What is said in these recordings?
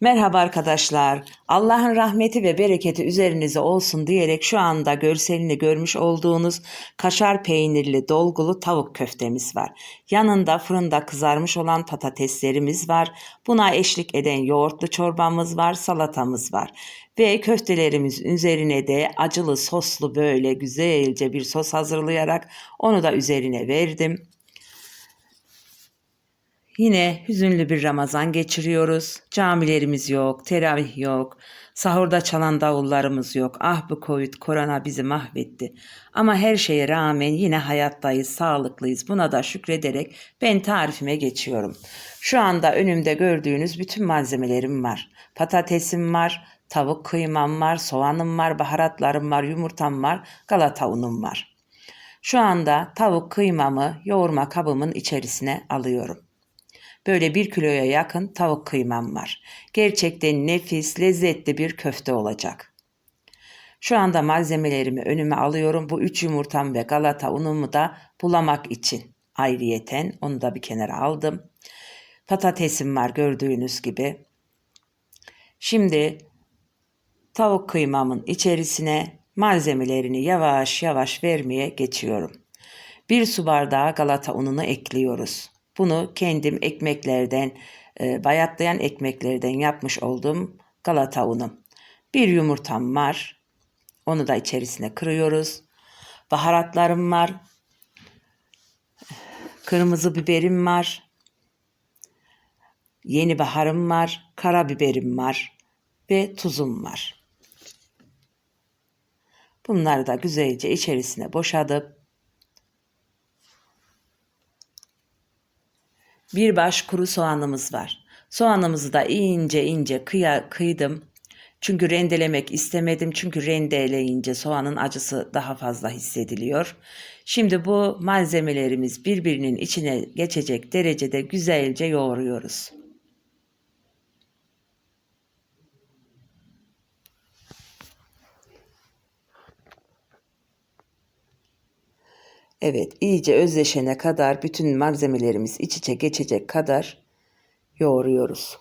Merhaba arkadaşlar. Allah'ın rahmeti ve bereketi üzerinize olsun diyerek şu anda görselini görmüş olduğunuz kaşar peynirli dolgulu tavuk köftemiz var. Yanında fırında kızarmış olan patateslerimiz var. Buna eşlik eden yoğurtlu çorbamız var, salatamız var. Ve köftelerimizin üzerine de acılı soslu böyle güzelce bir sos hazırlayarak onu da üzerine verdim. Yine hüzünlü bir Ramazan geçiriyoruz. Camilerimiz yok, teravih yok. Sahurda çalan davullarımız yok. Ah bu Covid, korona bizi mahvetti. Ama her şeye rağmen yine hayattayız, sağlıklıyız. Buna da şükrederek ben tarifime geçiyorum. Şu anda önümde gördüğünüz bütün malzemelerim var. Patatesim var, tavuk kıymam var, soğanım var, baharatlarım var, yumurtam var, galata unum var. Şu anda tavuk kıymamı yoğurma kabımın içerisine alıyorum. Böyle bir kiloya yakın tavuk kıymam var. Gerçekten nefis, lezzetli bir köfte olacak. Şu anda malzemelerimi önüme alıyorum. Bu üç yumurtam ve galata unumu da bulamak için ayrıyeten onu da bir kenara aldım. Patatesim var gördüğünüz gibi. Şimdi tavuk kıymamın içerisine malzemelerini yavaş yavaş vermeye geçiyorum. Bir su bardağı galata ununu ekliyoruz. Bunu kendim ekmeklerden, e, bayatlayan ekmeklerden yapmış olduğum galata unu. Bir yumurtam var. Onu da içerisine kırıyoruz. Baharatlarım var. Kırmızı biberim var. Yeni baharım var. Karabiberim var. Ve tuzum var. Bunları da güzelce içerisine boşadıp Bir baş kuru soğanımız var. Soğanımızı da ince ince kıya, kıydım. Çünkü rendelemek istemedim. Çünkü rendeleyince soğanın acısı daha fazla hissediliyor. Şimdi bu malzemelerimiz birbirinin içine geçecek derecede güzelce yoğuruyoruz. Evet, iyice özleşene kadar bütün malzemelerimiz iç içe geçecek kadar yoğuruyoruz.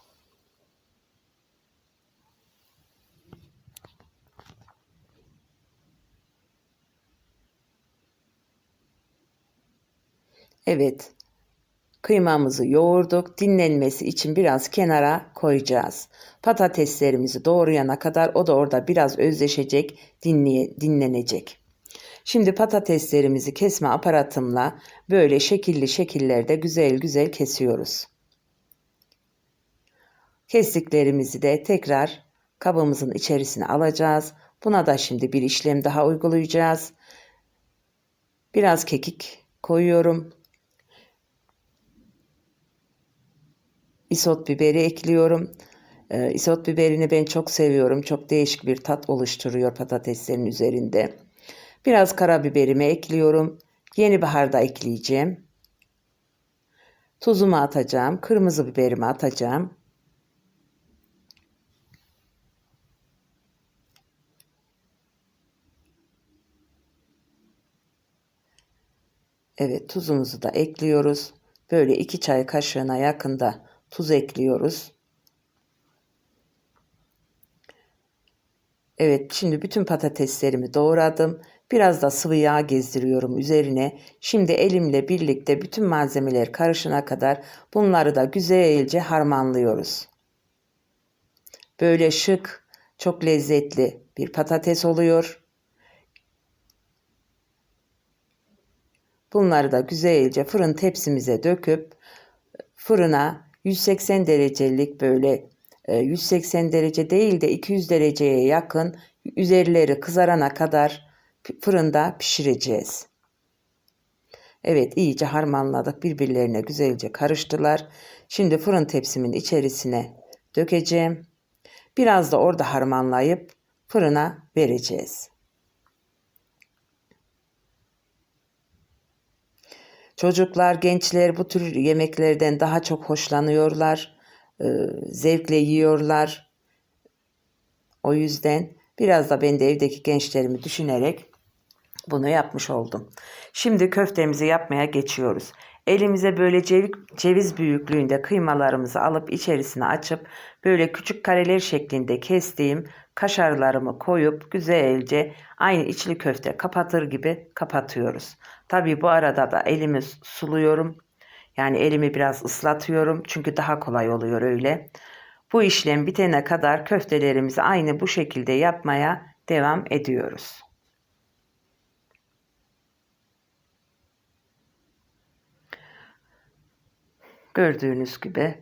Evet, kıymamızı yoğurduk. Dinlenmesi için biraz kenara koyacağız. Patateslerimizi doğrayana kadar o da orada biraz özleşecek, dinleye, dinlenecek. Şimdi patateslerimizi kesme aparatımla böyle şekilli şekillerde güzel güzel kesiyoruz. Kestiklerimizi de tekrar kabımızın içerisine alacağız. Buna da şimdi bir işlem daha uygulayacağız. Biraz kekik koyuyorum. Isot biberi ekliyorum. Ee, isot biberini ben çok seviyorum. Çok değişik bir tat oluşturuyor patateslerin üzerinde. Biraz karabiberimi ekliyorum. Yeni bahar da ekleyeceğim. Tuzumu atacağım. Kırmızı biberimi atacağım. Evet tuzumuzu da ekliyoruz. Böyle iki çay kaşığına yakında tuz ekliyoruz. Evet şimdi bütün patateslerimi doğradım. Biraz da sıvı yağ gezdiriyorum üzerine. Şimdi elimle birlikte bütün malzemeler karışana kadar bunları da güzelce harmanlıyoruz. Böyle şık, çok lezzetli bir patates oluyor. Bunları da güzelce fırın tepsimize döküp fırına 180 derecelik böyle 180 e, derece değil de 200 dereceye yakın üzerleri kızarana kadar fırında pişireceğiz. Evet iyice harmanladık. Birbirlerine güzelce karıştılar. Şimdi fırın tepsimin içerisine dökeceğim. Biraz da orada harmanlayıp fırına vereceğiz. Çocuklar, gençler bu tür yemeklerden daha çok hoşlanıyorlar. Ee, zevkle yiyorlar. O yüzden biraz da ben de evdeki gençlerimi düşünerek bunu yapmış oldum. Şimdi köftemizi yapmaya geçiyoruz. Elimize böyle ceviz, büyüklüğünde kıymalarımızı alıp içerisine açıp böyle küçük kareler şeklinde kestiğim kaşarlarımı koyup güzelce aynı içli köfte kapatır gibi kapatıyoruz. Tabii bu arada da elimi suluyorum. Yani elimi biraz ıslatıyorum çünkü daha kolay oluyor öyle. Bu işlem bitene kadar köftelerimizi aynı bu şekilde yapmaya devam ediyoruz. Gördüğünüz gibi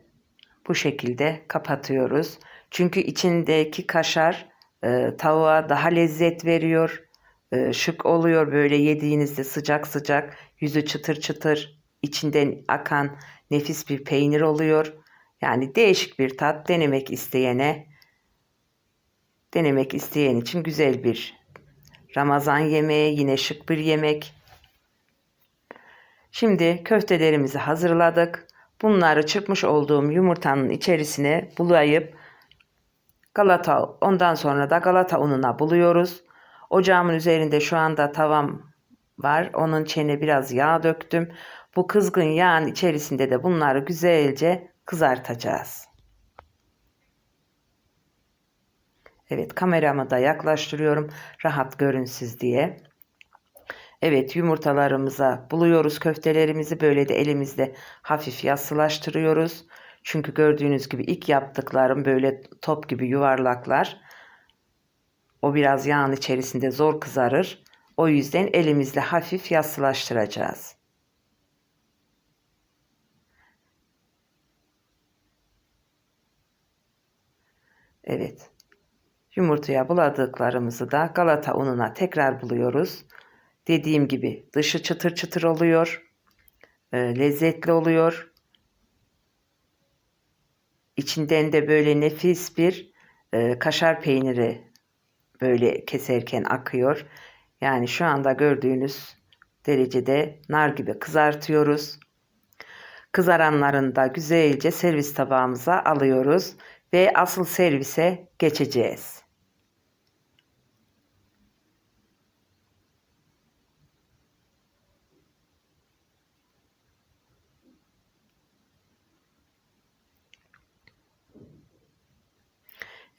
bu şekilde kapatıyoruz. Çünkü içindeki kaşar e, tavuğa daha lezzet veriyor. E, şık oluyor böyle yediğinizde sıcak sıcak yüzü çıtır çıtır içinden akan nefis bir peynir oluyor. Yani değişik bir tat denemek isteyene denemek isteyen için güzel bir Ramazan yemeği yine şık bir yemek. Şimdi köftelerimizi hazırladık. Bunları çırpmış olduğum yumurtanın içerisine bulayıp galata ondan sonra da galata ununa buluyoruz. Ocağımın üzerinde şu anda tavam var. Onun içine biraz yağ döktüm. Bu kızgın yağın içerisinde de bunları güzelce kızartacağız. Evet kameramı da yaklaştırıyorum rahat görünsüz diye. Evet yumurtalarımıza buluyoruz köftelerimizi böyle de elimizde hafif yassılaştırıyoruz. Çünkü gördüğünüz gibi ilk yaptıklarım böyle top gibi yuvarlaklar. O biraz yağın içerisinde zor kızarır. O yüzden elimizle hafif yassılaştıracağız. Evet. Yumurtaya buladıklarımızı da galata ununa tekrar buluyoruz. Dediğim gibi dışı çıtır çıtır oluyor. E, lezzetli oluyor. İçinden de böyle nefis bir e, kaşar peyniri böyle keserken akıyor. Yani şu anda gördüğünüz derecede nar gibi kızartıyoruz. Kızaranlarını da güzelce servis tabağımıza alıyoruz ve asıl servise geçeceğiz.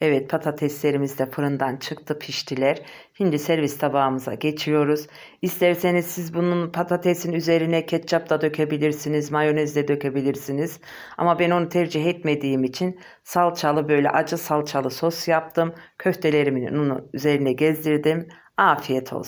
Evet patateslerimiz de fırından çıktı piştiler. Şimdi servis tabağımıza geçiyoruz. İsterseniz siz bunun patatesin üzerine ketçap da dökebilirsiniz. Mayonez de dökebilirsiniz. Ama ben onu tercih etmediğim için salçalı böyle acı salçalı sos yaptım. Köftelerimin üzerine gezdirdim. Afiyet olsun.